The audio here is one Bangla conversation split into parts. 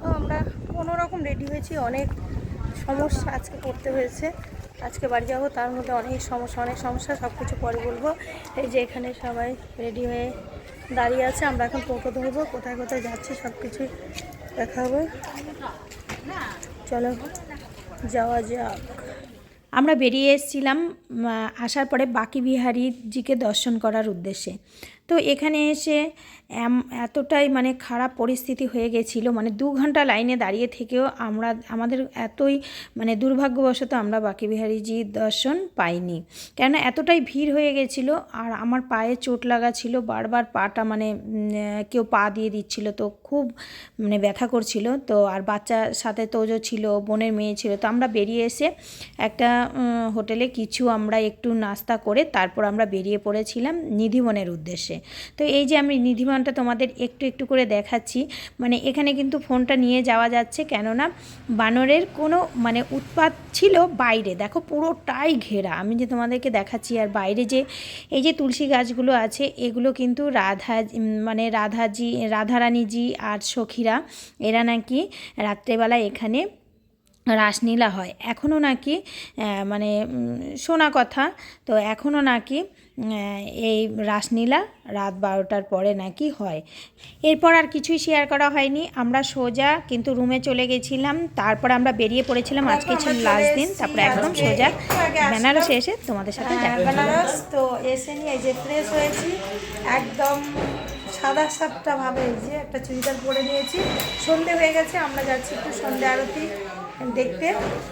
তো আমরা কোনো রকম রেডি হয়েছি, অনেক সমস্যা আজকে করতে হয়েছে। আজকে বাড়ি যাব, তার মধ্যে অনেক সমস্যা অনেক সমস্যা সব কিছু পরে বলব। এই যে এখানে সবাই রেডি হয়ে দাঁড়িয়ে আছে, আমরা এখন টোটো ধরবো, কোথায় কোথায় যাচ্ছি সব কিছুই দেখাবো। চলো, যাওয়া যাক। আমরা বেরিয়ে এসেছিলাম আসার পরে বাকি বিহারীজিকে দর্শন করার উদ্দেশ্যে। তো এখানে এসে এতটাই মানে খারাপ পরিস্থিতি হয়ে গেছিল। মানে দু ঘণ্টা লাইনে দাঁড়িয়ে থেকেও আমরা, আমাদের এতই মানে দুর্ভাগ্যবশত আমরা বাকি বিহারীজি দর্শন পাইনি। কেননা এতটাই ভিড় হয়ে গেছিল আর আমার পায়ে চোট লাগা ছিল, বারবার পাটা মানে কেউ পা দিয়ে দিচ্ছিল তো খুব মানে ব্যথা করছিল। তো আর বাচ্চার সাথে তোজো ছিল, বোনের মেয়ে ছিল, তো আমরা বেরিয়ে এসে একটা হোটেলে কিছু আমরা একটু নাস্তা করে তারপর আমরা বেরিয়ে পড়েছিলাম নিধিবনের উদ্দেশ্যে। তো এই যে আমি নিধিমানটা তোমাদের একটু একটু করে দেখাচ্ছি মানে এখানে কিন্তু ফোনটা নিয়ে যাওয়া যাচ্ছে কেননা বানরের কোনো মানে উৎপাত ছিল বাইরে। দেখো পুরোটাই ঘেরা। আমি যে তোমাদেরকে দেখাচ্ছি আর বাইরে যে এই যে তুলসী গাছগুলো আছে, এগুলো কিন্তু রাধা মানে রাধাজি, রাধারানীজি আর সখীরা, এরা নাকি রাত্রেবেলা এখানে রাসলীলা হয়। এখনও নাকি মানে শোনা কথা তো এখনও নাকি এই রাসলীলা রাত বারোটার পরে নাকি হয়। এরপর আর কিছুই শেয়ার করা হয়নি। আমরা সোজা কিন্তু রুমে চলে গেছিলাম। তারপর আমরা বেরিয়ে পড়েছিলাম আজকে ছিল লাস্ট দিন। তারপরে একদম সোজা বেনারসে এসে তোমাদের সাথে বেনারস তো এসে নিয়ে এই যে ফ্রেশ হয়েছি। একদম সাদা সাপটা ভাবে যে একটা চুড়িদার পরে নিয়েছি। সন্ধে হয়ে গেছে আমরা যাচ্ছি একটু সন্ধে আরতি। দেখতে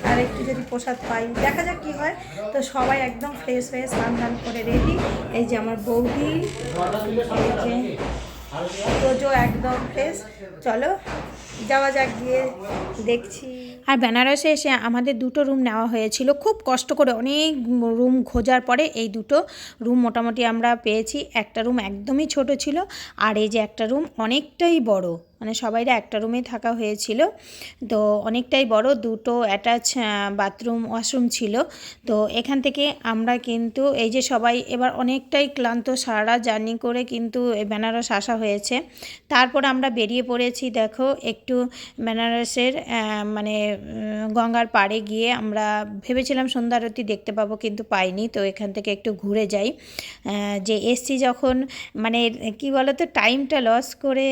আর একটু যদি প্রসাদ পাই। দেখা যাক কি হয়। তো সবাই একদম ফ্রেশ হয়ে স্নান টান করে রেডি এই যে আমার বৌদি, এই যে একদম ফ্রেশ চলো, যাওয়া যাক গিয়ে দেখছি। আর বেনারসে এসে আমাদের দুটো রুম নেওয়া হয়েছিল। খুব কষ্ট করে অনেক রুম খোঁজার পরে এই দুটো রুম মোটামুটি আমরা পেয়েছি। একটা রুম একদমই ছোট ছিল আর এই যে একটা রুম অনেকটাই বড় মানে সবাইরা একটা রুমে থাকা হয়েছিল। তো অনেকটাই বড়, দুটো অ্যাটাচ বাথরুম, ওয়াশরুম ছিল। তো এখান থেকে আমরা কিন্তু এই যে সবাই এবার অনেকটাই ক্লান্ত, সারা জার্নি করে কিন্তু বেনারস আসা হয়েছে। তারপর আমরা বেরিয়ে পড়েছি, দেখো, একটু বেনারসের মানে গঙ্গার পাড়ে গিয়ে আমরা ভেবেছিলাম সন্ধ্যা আরতি দেখতে পাবো, কিন্তু পাইনি। তো এখান থেকে একটু ঘুরে যাই। যে এসছি যখন মানে কি বলতো টাইমটা লস করে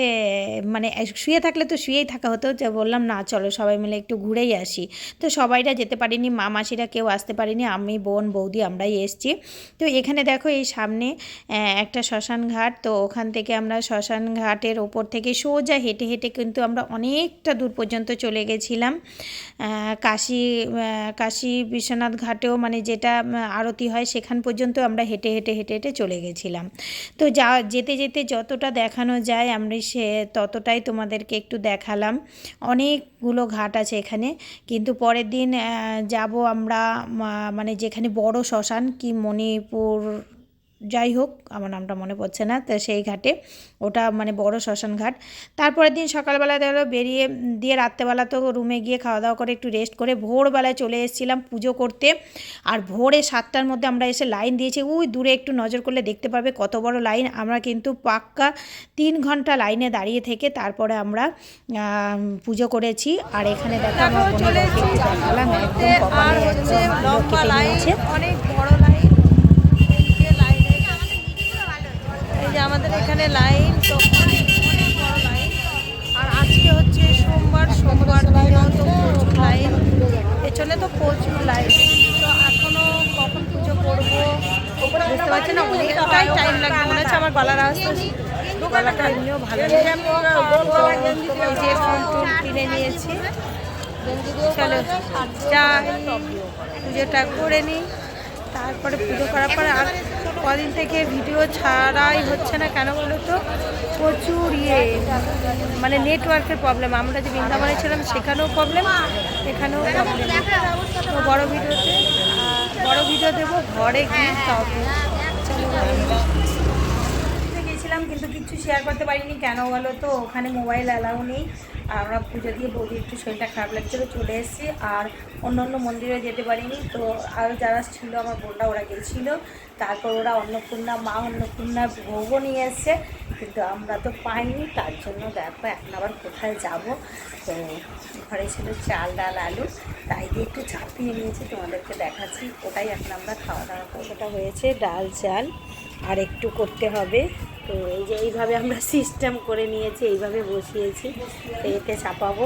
মানে শুয়ে থাকলে তো শুয়েই থাকা হতো। যে বললাম, না, চলো সবাই মিলে একটু ঘুরেই আসি। তো সবাইরা যেতে পারিনি, মা মাসিরা কেউ আসতে পারিনি, আমি, বোন, বৌদি আমরাই এসছি। তো এখানে দেখো, এই সামনে একটা শ্মশান ঘাট। তো ওখান থেকে আমরা শ্মশান ঘাটের ওপর থেকে সোজা হেঁটে হেঁটে কিন্তু আমরা অনেকটা দূর পর্যন্ত চলে গেছিলাম। কাশী কাশী বিশ্বনাথ ঘাটেও মানে যেটা আরতি হয়, সেখান পর্যন্ত আমরা হেঁটে হেঁটে হেঁটে হেঁটে চলে গেছিলাম। তো যা, যেতে যেতে যতটা দেখানো যায়, আমরা সে, ততটাই তোমাদেরকে একটু দেখালাম। অনেকগুলো ঘাট আছে এখানে, কিন্তু পরের দিন যাব আমরা মানে যেখানে বড় শ্মশান, কি মণিপুর যাই হোক আমার নামটা মনে পড়ছে না তো সেই ঘাটে। ওটা মানে বড় শ্মশান ঘাট। তারপরের দিন সকালবেলা দেখল বেরিয়ে দিয়ে রাত্রেবেলা তো রুমে গিয়ে খাওয়া দাওয়া করে একটু রেস্ট করে ভোরবেলায় চলে এসেছিলাম পুজো করতে। আর ভোরে সাতটার মধ্যে আমরা এসে লাইন দিয়েছি। ওই দূরে একটু নজর করলে দেখতে পাবে কত বড় লাইন আমরা কিন্তু পাক্কা তিন ঘণ্টা লাইনে দাঁড়িয়ে থেকে তারপরে আমরা পুজো করেছি। আর এখানে দেখো আমার দেখো একদম কপালে হচ্ছে একদম লম্বা লাইন অনেক বড় লাইন এই যে লাইনে এই যে আমাদের এখানে লাইন, তো লাইন। আর আজকে হচ্ছে সোমবার সোমবার দিনেও তো প্রচুর লাইন। পেছনে তো প্রচুর লাইন। তো এখনও কখন পুজো করব বুঝতে পারছি না অনেকটাই টাইম লাগবে। মনে হচ্ছে আমার গলার আওয়াজ তো গলাটা কিনে নিয়েছি। চলো, যাই, পুজোটা করে নিই। তারপরে পুজো করার পরে আর কদিন থেকে ভিডিও ছাড়াই হচ্ছে না কেন বলো তো? প্রচুর ইয়ে মানে নেটওয়ার্কের প্রবলেম আমরা যে বৃন্দাবনে ছিলাম, সেখানেও প্রবলেম এখানেও প্রবলেম তো বড়ো ভিডিওতে বড়ো ভিডিও দেবো, ঘরে গিয়ে তবে চলো গেছিলাম, কিন্তু কিছু শেয়ার করতে পারিনি। কেন বলো তো? ওখানে মোবাইল অ্যালাউ নেই। আর আমরা পুজো দিয়ে বৌদি একটু শরীরটা খারাপ লাগছিল, চলে এসেছি। আর অন্য অন্য মন্দিরে যেতে পারিনি। তো আরও যারা ছিল, আমার বোনরা ওরা গেছিল। তারপর ওরা অন্নপূর্ণা, মা অন্নপূর্ণার ভোগও নিয়ে এসছে। কিন্তু আমরা তো পাইনি, তার জন্য দেখো, এখন আবার কোথায় যাব? তো ঘরে ছিল চাল, ডাল, আলু। তাই দিয়ে একটু চাপিয়ে নিয়েছি, তোমাদেরকে দেখাচ্ছি। ওটাই এখন আমরা খাওয়া দাওয়া করব। ওটা হয়েছে ডাল, চাল। আর একটু করতে হবে। তো এই যে এইভাবে আমরা সিস্টেম করে নিয়েছি এইভাবে বসিয়েছি এতে চাপাবো।